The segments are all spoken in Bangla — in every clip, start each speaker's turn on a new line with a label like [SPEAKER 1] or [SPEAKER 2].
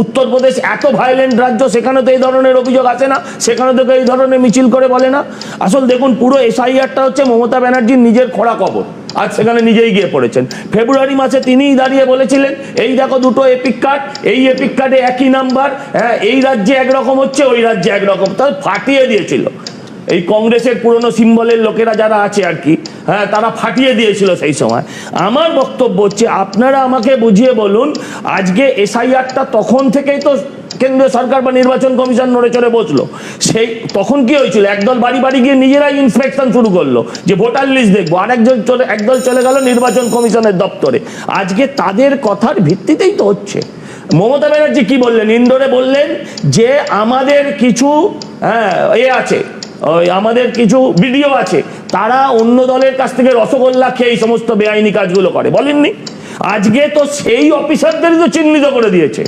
[SPEAKER 1] উত্তরপ্রদেশ এত ভায়োলেন্ট রাজ্য, সেখানে তো এই ধরনের অভিযোগ আসে না। সেখানে তো এই ধরনের মিছিল করে বলে না। আসল দেখুন, পুরো এসআইআরটা হচ্ছে মমতা ব্যানার্জির নিজের খোড়া কবর। আজ সেখানে নিজেই গিয়ে পড়েছেন। ফেব্রুয়ারি মাসে তিনিই দাঁড়িয়ে বলেছিলেন, এই দেখো দুটো এপিক কার্ড এই এপিক কার্ডে একই নাম্বার হ্যাঁ এই রাজ্যে একরকম হচ্ছে, ওই রাজ্যে একরকম। তাহলে ফাটিয়ে দিয়েছিল। এই কংগ্রেসের পুরনো সিম্বলের লোকেরা যারা আছে আর কি হ্যাঁ তারা ফাটিয়ে দিয়েছিল সেই সময়। আমার বক্তব্য হচ্ছে, আপনারা আমাকে বুঝিয়ে বলুন, আজকে এসআইআরটা তখন থেকেই তো কেন্দ্রীয় সরকার বা নির্বাচন কমিশন নড়ে চড়ে বসল। সেই, তখন কি হয়েছিল? একদল বাড়ি বাড়ি গিয়ে নিজেরাই ইন্সপেকশন শুরু করল, যে ভোটার লিস্ট দেখব। আরেকজন চলে, একদল চলে গেল নির্বাচন কমিশনের দপ্তরে। আজকে তাদের কথার ভিত্তিতেই তো হচ্ছে। মমতা ব্যানার্জি কি বললেন? ইন্দোরে বললেন যে আমাদের কিছু হ্যাঁ এ আছে। ওই আমাদের কিছু ভিডিও আছে। তারা অন্য দলের কাছ থেকে রসগোল্লা খেয়ে এই সমস্ত বেআইনি কাজগুলো করে। বলেননি? আজকে তো সেই অফিসারদেরই তো চিহ্নিত করে দিয়েছে।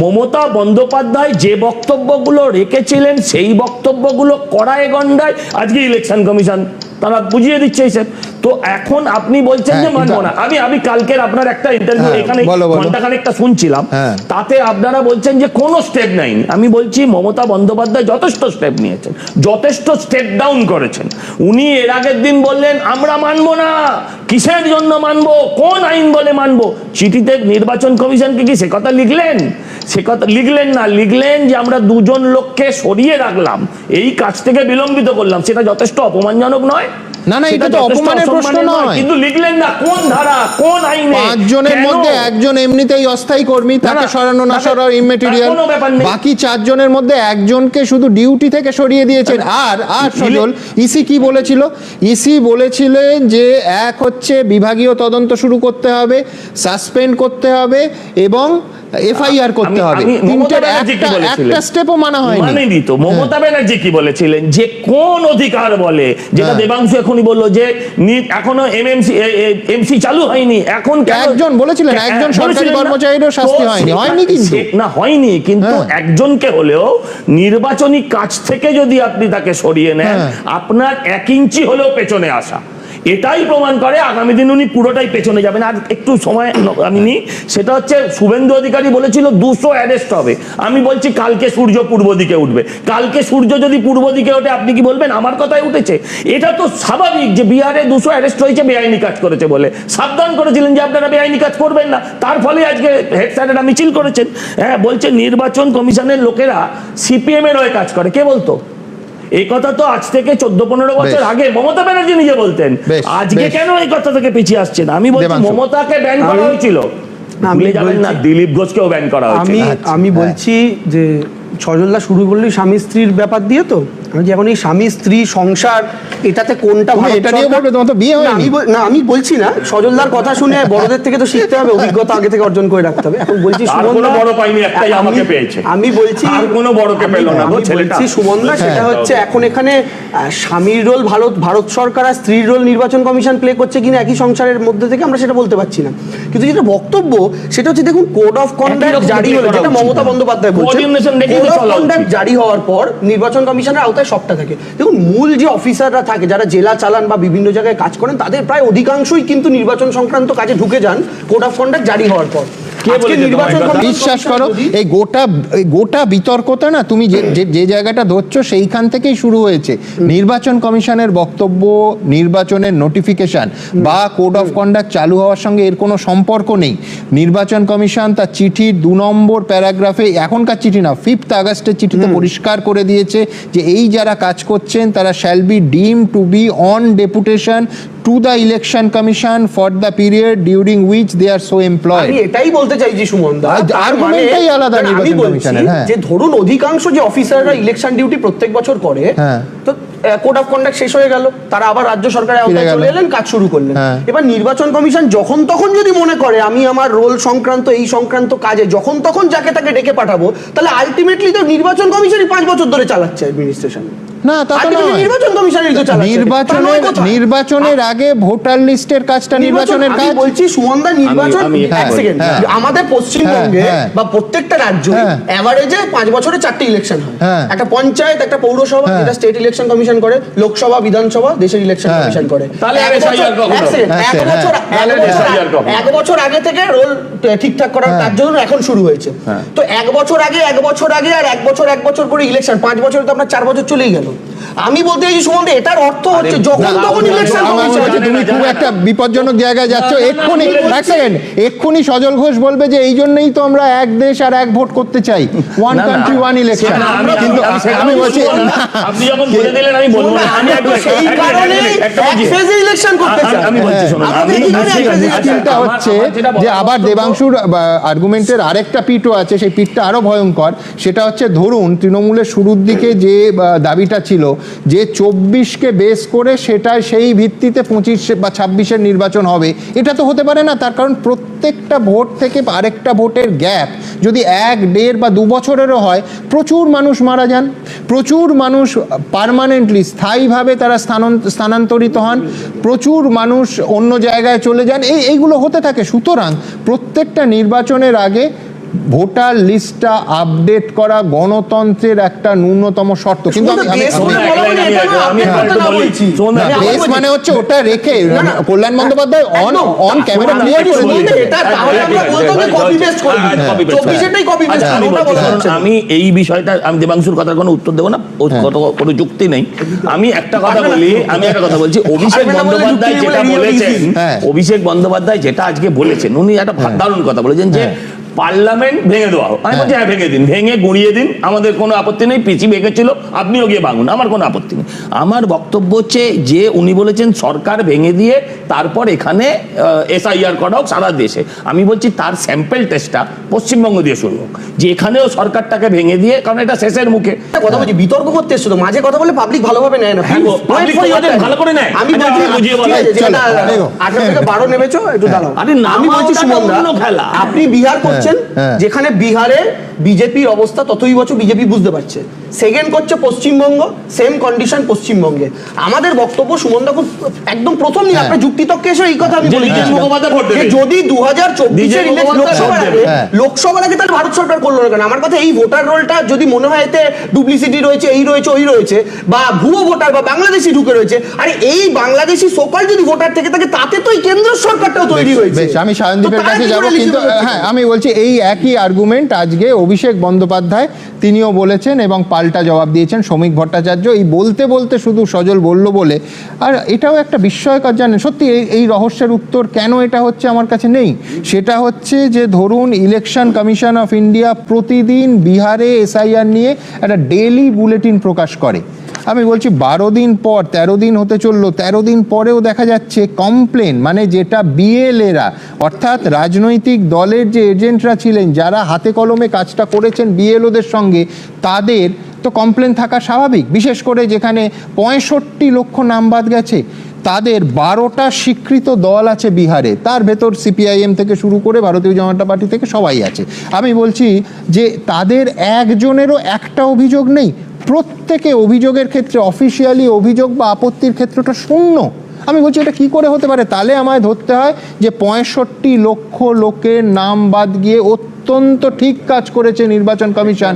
[SPEAKER 1] মমতা বন্দ্যোপাধ্যায় যে বক্তব্যগুলো রেখেছিলেন, সেই বক্তব্যগুলো কড়ায় গণ্ডায় আজকে ইলেকশন কমিশন তারা বুঝিয়ে দিচ্ছে এইসব তো এখন আপনি বলছেন যে
[SPEAKER 2] হ্যাঁ,
[SPEAKER 1] মানবো না। আমি আমি কালকের আপনার একটা ইন্টারভিউ
[SPEAKER 2] হ্যাঁ,
[SPEAKER 1] এখানে
[SPEAKER 2] বলো।
[SPEAKER 1] ঘন্টাখানেকটা শুনছিলাম।
[SPEAKER 2] হ্যাঁ।
[SPEAKER 1] তাতে আপনারা বলছেন যে কোনো স্টেপ নেয়নি। আমি বলছি মমতা বন্দ্যোপাধ্যায় যথেষ্ট স্টেপ নিয়েছেন যথেষ্ট স্টেপ ডাউন করেছেন। উনি এর আগের দিন বললেন আমরা মানবো না। কিসের জন্য মানবো? কোন আইন বলে মানবো? চিঠিতে নির্বাচন কমিশনকে কি সে কথা লিখলেন? সে কথা লিখলেন না। লিখলেন যে আমরা দুজন লোককে সরিয়ে রাখলাম। এই কাজ থেকে বিলম্বিত করলাম। সেটা যথেষ্ট অপমানজনক নয়।
[SPEAKER 2] না, না, এটা তো অপমানের প্রশ্ন নয়।
[SPEAKER 1] কিন্তু লিখলেন না কোন ধারা কোন আইনে
[SPEAKER 2] পাঁচ জনের
[SPEAKER 1] কেন?
[SPEAKER 2] মধ্যে একজন এমনিতেই অস্থায়ী কর্মী তাকে সরানো না সরানো ইমেটেরিয়াল। বাকি চারজনের মধ্যে একজনকে শুধু ডিউটি থেকে সরিয়ে দিয়েছেন আর আর সজল ইসি কি বলেছিল ইসি বলেছিলেন যে এক হচ্ছে বিভাগীয় তদন্ত শুরু করতে হবে সাসপেন্ড করতে হবে এবং এফআইআর করতে হবে। তিনটের একটা একটা স্টেপও মানা হয়নি।
[SPEAKER 1] দিত মমতা ব্যানার্জি কি বলেছিলেন? যে কোন অধিকার বলে? যেটা
[SPEAKER 2] হ্যাঁ।
[SPEAKER 1] দেবাংশু এখনই বলল যে এখনও এমএমসি এমসি চালু হয়নি। এখন
[SPEAKER 2] একজন বলেছিলেন,
[SPEAKER 1] হ্যাঁ,
[SPEAKER 2] একজন সরকারি কর্মচারীরও শাস্তি হয়নি। হয়নি কিন্তু।
[SPEAKER 1] না হয়নি। কিন্তু
[SPEAKER 2] হ্যাঁ।
[SPEAKER 1] একজনকে হলেও নির্বাচনী কাজ থেকে যদি আপনি তাকে সরিয়ে নেন
[SPEAKER 2] হ্যাঁ।
[SPEAKER 1] আপনার এক ইঞ্চি হলেও পেছনে আসা। এটাই প্রমাণ করে আগামী দিন উনি পুরোটাই পেছনে যাবেন। আর একটু সময় আমি নিই সেটা হচ্ছে শুভেন্দু অধিকারী বলেছিল দুশো অ্যারেস্ট হবে। আমি বলছি কালকে সূর্য পূর্ব দিকে উঠবে। কালকে সূর্য যদি পূর্ব দিকে ওঠে, আপনি কি বলবেন? আমার কথাই উঠেছে। এটা তো স্বাভাবিক যে বিহারে দুশো অ্যারেস্ট হয়েছে, বেআইনি কাজ করেছে বলে। সাবধান করেছিলেন যে আপনারা বেআইনি কাজ করবেন না। তার ফলে আজকে হেড স্যারেরা মিছিল করেছেন। হ্যাঁ বলছে নির্বাচন কমিশনের লোকেরা সিপিএম এর হয়ে কাজ করে। কে বলতো? এই কথা তো আজ থেকে চোদ্দ পনেরো বছর আগে মমতা ব্যানার্জি নিজে বলতেন। আজকে কেন এই কথা থেকে পিছিয়ে আসছেন? আমি বলছি। মমতাকে ব্যান করা হয়েছিল।
[SPEAKER 3] না, আমি
[SPEAKER 1] না
[SPEAKER 3] বলছি-
[SPEAKER 1] দিলীপ ঘোষকেও ব্যান করা
[SPEAKER 3] আমি
[SPEAKER 2] আচ্ছা,
[SPEAKER 3] আমি। বলছি যে সজলদা শুরু করলি স্বামী স্ত্রীর ব্যাপার দিয়ে তো? আমি যে এখন এই স্বামী স্ত্রী সংসার এটাতে কোনটা
[SPEAKER 2] এটা নিয়ে বলবে, তোমার তো বিয়ে।
[SPEAKER 3] আমি না আমি বলছি না সজলদার কথা শুনে বড়দের থেকে তো শিখতে হবে অভিজ্ঞতা আগে থেকে অর্জন করে রাখতে হবে এখন বলছি সুমনদা-
[SPEAKER 1] বড় পাইনি, একটাই আমাকে পেয়েছে।
[SPEAKER 3] আমি বলছি
[SPEAKER 1] আর কোনো বড়কে পেল না, গো
[SPEAKER 3] আমি
[SPEAKER 1] ছেলেটা।
[SPEAKER 3] বলছি সুমনদা সেটা
[SPEAKER 1] হ্যাঁ।
[SPEAKER 3] হচ্ছে এখন এখানে স্বামীর রোল ভারত ভারত সরকার আর স্ত্রীর রোল নির্বাচন কমিশন প্লে করছে কিনা একই সংসারের মধ্যে থেকে আমরা সেটা বলতে পারছি না কিন্তু যেটা বক্তব্য সেটা হচ্ছে দেখুন কোড অফ কন্ডাক্ট জারি হলো যেটা মমতা বন্দ্যোপাধ্যায়
[SPEAKER 1] তো
[SPEAKER 3] কোড অফ কন্ডাক্ট জারি হওয়ার পর নির্বাচন কমিশনের আওতায় সবটা থাকে। দেখুন, মূল যে অফিসাররা থাকে, যারা জেলা চালান বা বিভিন্ন জায়গায় কাজ করেন, তাদের প্রায় অধিকাংশই কিন্তু নির্বাচন সংক্রান্ত কাজে ঢুকে যান, কোড অফ কন্ডাক্ট জারি হওয়ার পর।
[SPEAKER 2] বিশ্বাস করো এই গোটা এই গোটা বিতর্কটা না তুমি যে যে- যে জায়গাটা ধরছো সেইখান থেকেই শুরু হয়েছে। নির্বাচন কমিশনের বক্তব্য নির্বাচনের নোটিফিকেশন বা কোড অফ কন্ডাক্ট চালু হওয়ার সঙ্গে এর কোনো সম্পর্ক নেই। নির্বাচন কমিশন তার চিঠির দু নম্বর প্যারাগ্রাফে এখনকার চিঠি না ফিফথ আগস্টের চিঠিতে পরিষ্কার করে দিয়েছে যে এই যারা কাজ করছেন তারা shall be deemed to be on deputation to the election commission for the period during which they are so employed
[SPEAKER 3] আমি এটাই বলতে চাইছি সুমন দা
[SPEAKER 2] আর- মানে
[SPEAKER 3] মানে-
[SPEAKER 2] আলাদা
[SPEAKER 3] আমি
[SPEAKER 2] নির্বাচন কমিশনের, হ্যাঁ।
[SPEAKER 3] যে ধরুন অধিকাংশ যে অফিসাররা ইলেকশন ডিউটি প্রত্যেক বছর করে
[SPEAKER 2] হ্যাঁ।
[SPEAKER 3] তো কোড অফ কন্ডাক্ট শেষ হয়ে গেল তারা আবার রাজ্য সরকারের আওতায় চলে এলেন কাজ শুরু করলেন
[SPEAKER 2] হ্যাঁ।
[SPEAKER 3] এবার নির্বাচন কমিশন যখন তখন যদি মনে করে আমি আমার রোল সংক্রান্ত এই সংক্রান্ত কাজে যখন তখন যাকে তাকে ডেকে পাঠাবো তাহলে আলটিমেটলি তো নির্বাচন কমিশনই পাঁচ বছর ধরে চালাচ্ছে অ্যাডমিনিস্ট্রেশন
[SPEAKER 2] না, তা তো নয়।
[SPEAKER 3] নির্বাচন কমিশনের তো চালাচ্ছে
[SPEAKER 2] নির্বাচনের নির্বাচনের আগে ভোটার লিস্টের কাজটা নির্বাচনের
[SPEAKER 3] আমি
[SPEAKER 2] কাজ
[SPEAKER 3] বলছি সুমনদা নির্বাচন এক
[SPEAKER 2] হ্যাঁ,
[SPEAKER 3] সেকেন্ড
[SPEAKER 2] হ্যাঁ।
[SPEAKER 3] আমাদের পশ্চিমবঙ্গে। বা প্রত্যেকটা রাজ্য। এভারেজে পাঁচ বছরে চারটে ইলেকশন হয়। একটা পঞ্চায়েত একটা পৌরসভা। যেটা স্টেট ইলেকশন কমিশন করে লোকসভা বিধানসভা দেশের ইলেকশন
[SPEAKER 2] হ্যাঁ।
[SPEAKER 3] কমিশন করে।
[SPEAKER 2] হ্যাঁ, হ্যাঁ।
[SPEAKER 1] তাহলে
[SPEAKER 3] এক বছর? এক আগে থেকে রোল ঠিকঠাক করার তার জন্য এখন শুরু হয়েছে। তো এক বছর আগে এক বছর আগে আর এক বছর এক বছর করে ইলেকশন পাঁচ বছর তো আপনার চার বছর চলেই গেল। আমি বলতে চাইছি সুমন এটার অর্থ হচ্ছে যখন তখন ইলেকশন
[SPEAKER 2] তুমি খুব একটা বিপজ্জনক জায়গায় যাচ্ছ। এক্ষুনি এক সেকেন্ড এক্ষুনি সজল ঘোষ বলবে যে এই জন্যই তো আমরা এক দেশ আর এক ভোট করতে চাই। ওয়ান কান্ট্রি ওয়ান ইলেকশন
[SPEAKER 1] আমি- আমি-
[SPEAKER 2] কিন্তু
[SPEAKER 1] আমি
[SPEAKER 2] বলছি
[SPEAKER 1] আপনি যখন বলে দিলেন আমি বলব না। আমি একটু-
[SPEAKER 3] সেই
[SPEAKER 1] মিনিট, এক।
[SPEAKER 3] ফেজে ইলেকশন করতে চাই।
[SPEAKER 1] আমি বলছি। শুনুন
[SPEAKER 2] চিন্তা হচ্ছে যে আবার দেবাংশুর আর্গুমেন্টের আরেকটা পিঠও আছে সেই পিঠটা আরও ভয়ঙ্কর। সেটা হচ্ছে ধরুন তৃণমূলের শুরুর দিকে যে দাবিটা ছিল যে চব্বিশকে বেস করে সেটা সেই ভিত্তিতে পঁচিশ বা ছাব্বিশের নির্বাচন হবে। এটা তো হতে পারে না, তার কারণ প্রত্যেকটা ভোট থেকে আরেকটা ভোটের গ্যাপ যদি এক, দেড় বা দু বছরেরও হয়, প্রচুর মানুষ মারা যান, প্রচুর মানুষ পার্মানেন্টলি স্থায়ীভাবে তারা স্থানান- স্থানান্তরিত হন, প্রচুর মানুষ অন্য জায়গায় চলে যান, এই, এইগুলো হতে থাকে। সুতরাং প্রত্যেকটা নির্বাচনের আগে ভোটার লিস্টটা আপডেট করা গণতন্ত্রের একটা ন্যূনতম শর্ত। কিন্তু
[SPEAKER 3] দেশ মানে।
[SPEAKER 2] মানে হচ্ছে ওটা রেখে। Kalyan Bandyopadhyay on on camera clear করে দিয়েছে।
[SPEAKER 1] আমি এই বিষয়টা আমি দেবাংশুর কথার কোনো উত্তর দেবো না কোনো যুক্তি নেই। আমি একটা কথা বলি আমি একটা কথা বলছি অভিষেক বন্দ্যোপাধ্যায় যেটা
[SPEAKER 3] বলে
[SPEAKER 1] বলেছেন
[SPEAKER 2] হ্যাঁ।
[SPEAKER 1] অভিষেক বন্দ্যোপাধ্যায় যেটা আজকে বলেছেন উনি একটা ভা- দারুণ কথা বলেছেন যে পার্লামেন্ট ভেঙে দেওয়া হোক। আমি বলছি হ্যাঁ ভেঙে দিন। ভেঙে গুঁড়িয়ে দিন। আমাদের কোনো আপত্তি নেই। পিছি ভেঙেছিল আপনিও গিয়ে ভাঙুন। আমার কোনো আপত্তি নেই। আমার বক্তব্য হচ্ছে যে উনি বলেছেন সরকার ভেঙে দিয়ে তারপর এখানে এসআইআর করা হোক সারা দেশে। আমি বলছি তার স্যাম্পল টেস্টটা পশ্চিমবঙ্গ দিয়ে শুরু হোক। যে এখানেও সরকারটাকে ভেঙে দিয়ে কারণ এটা শেষের মুখে।
[SPEAKER 3] কথা বলছি বিতর্ক করতে এসছো তো। মাঝে কথা বলে পাবলিক ভালোভাবে নেয় না।
[SPEAKER 1] হ্যাঁ. ভালো করে নেয়।
[SPEAKER 3] আমি
[SPEAKER 1] আচ্ছা,
[SPEAKER 3] বলছি
[SPEAKER 1] আমি বুঝিয়ে বলা।
[SPEAKER 3] আঠারো থেকে বারো নেমেছো একটু দাঁড়াও।
[SPEAKER 1] আরে না,
[SPEAKER 3] আমি বলছি সুমন
[SPEAKER 1] খেলা।
[SPEAKER 3] আপনি বিহার করছেন
[SPEAKER 2] হ্যাঁ।
[SPEAKER 3] যেখানে বিহারে বিজেপির অবস্থা ততই বছর বিজেপি বুঝতে পারছে সেকেন্ড করছে পশ্চিমবঙ্গ সেম কন্ডিশন পশ্চিমবঙ্গে আমাদের বক্তব্য সুমনদা খুব একদম প্রথম দিন
[SPEAKER 2] হ্যাঁ।
[SPEAKER 3] আপনার যুক্তিতক্কে এসে এই কথা আমি বলি। যদি দু হাজার চব্বিশের লোকসভার আগে।
[SPEAKER 2] হ্যাঁ।
[SPEAKER 3] লোকসভার আগে তাহলে ভারত সরকার করল না কেন আমার কথা এই ভোটার রোলটা যদি মনে হয় এতে ডুপ্লিসিটি রয়েছে এই রয়েছে ওই রয়েছে বা ভুয়ো ভোটার বা বাংলাদেশি ঢুকে রয়েছে আরে এই বাংলাদেশি সকল যদি ভোটার থেকে থাকে তাতে তো এই কেন্দ্র সরকারটাও তৈরি হয়েছে
[SPEAKER 2] আমি সায়নদীপের কাছে যাব কিন্তু হ্যাঁ আমি বলছি এই একই আর্গুমেন্ট আজকে অভিষেক বন্দ্যোপাধ্যায় তিনিও বলেছেন এবং পাল্টা জবাব দিয়েছেন শ্রমিক ভট্টাচার্য। এই বলতে বলতে শুধু সজল বলল বলে। আর এটাও একটা বিস্ময়কর জানেন সত্যি এই এই রহস্যের উত্তর কেন এটা হচ্ছে আমার কাছে নেই। সেটা হচ্ছে যে ধরুন ইলেকশন কমিশন অফ ইন্ডিয়া প্রতিদিন বিহারে এসআইআর নিয়ে একটা ডেইলি বুলেটিন প্রকাশ করে। আমি বলছি বারো দিন পর, তেরো দিন হতে চলল, তেরো দিন পরেও দেখা যাচ্ছে কমপ্লেন মানে যেটা বিএলএরা অর্থাৎ রাজনৈতিক দলের যে এজেন্টরা ছিলেন, যারা হাতে কলমে কাজটা করেছেন বিএলওদের সঙ্গে, তাদের তো কমপ্লেন থাকা স্বাভাবিক। বিশেষ করে যেখানে পঁয়ষট্টি লক্ষ নাম বাদ গেছে, তাদের বারোটা স্বীকৃত দল আছে বিহারে। তার ভেতর সিপিআইএম থেকে শুরু করে ভারতীয় জনতা পার্টি থেকে সবাই আছে। আমি বলছি যে তাদের একজনেরও একটা অভিযোগ নেই প্রত্যেকে অভিযোগের ক্ষেত্রে অফিসিয়ালি অভিযোগ বা আপত্তির ক্ষেত্রটা শূন্য। আমি বলছি, এটা কি করে হতে পারে? তাহলে আমায় ধরতে হয় যে পঁয়ষট্টি লক্ষ লোকের নাম বাদ গিয়ে অত্যন্ত ঠিক কাজ করেছে নির্বাচন কমিশন।